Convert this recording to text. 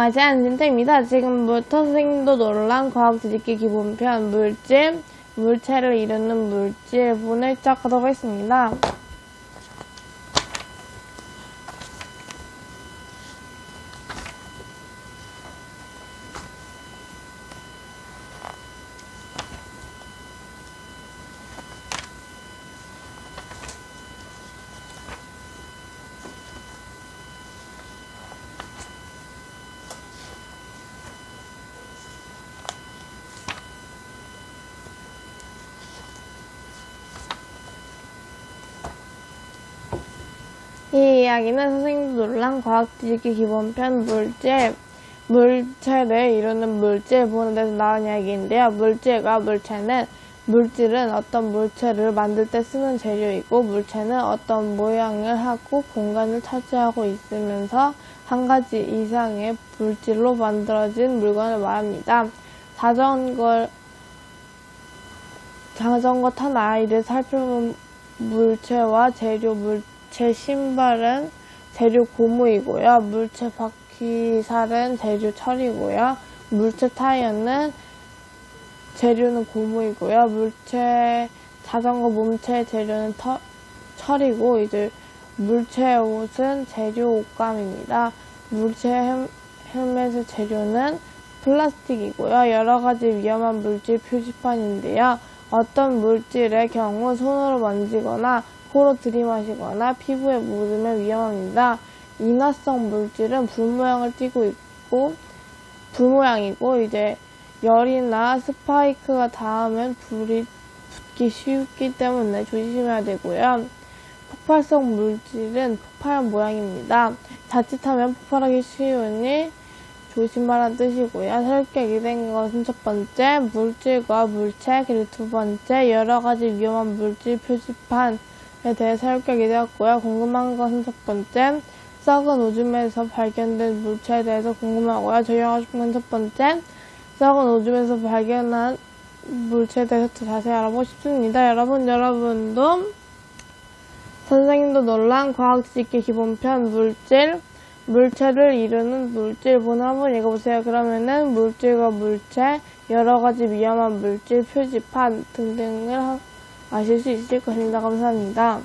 안녕하세요. 안진태입니다. 지금부터 선생님도 놀란 과학 지식기 기본편 물질, 물체를 이루는 물질 분을 시작하도록 하겠습니다. 이 이야기는 선생님도 놀란 과학 지식기 기본편 물질, 물체를 이루는 물질분에 대해서 나온 이야기인데요. 물질과 물체는 물질은 어떤 물체를 만들 때 쓰는 재료이고 물체는 어떤 모양을 하고 공간을 차지하고 있으면서 한 가지 이상의 물질로 만들어진 물건을 말합니다. 자전거 자전거 탄 아이를 살펴본 물체와 재료 물 체 신발은 재료 고무이고요. 물체 바퀴살은 재료 철이고요. 물체 타이어는 재료는 고무이고요. 물체 자전거 몸체 재료는 터, 철이고 이제 물체 옷은 재료 옷감입니다. 물체 헬, 헬멧의 재료는 플라스틱이고요. 여러 가지 위험한 물질 표지판인데요. 어떤 물질의 경우 손으로 만지거나 코로 들이마시거나 피부에 묻으면 위험합니다. 인화성 물질은 불 모양을 띠고 있고 불 모양이고 이제 열이나 스파이크가 닿으면 불이 붙기 쉽기 때문에 조심해야 되고요. 폭발성 물질은 폭발 모양입니다. 자칫하면 폭발하기 쉬우니 조심하라는 뜻이고요. 설계하게 된 것은 첫 번째, 물질과 물체, 그리고 두 번째, 여러 가지 위험한 물질 표지판에 대해 설계하게 되었고요. 궁금한 것은 첫 번째, 썩은 오줌에서 발견된 물체에 대해서 궁금하고요. 저희 하고 싶은 건첫 번째, 썩은 오줌에서 발견한 물체에 대해서 더 자세히 알아보고 싶습니다. 여러분, 여러분도 선생님도 놀란 과학 지식 기본편 물질, 물체를 이루는 물질본을 한번 읽어보세요. 그러면은 물질과 물체, 여러 가지 위험한 물질 표지판 등등을 하- 아실 수 있을 것입니다. 감사합니다.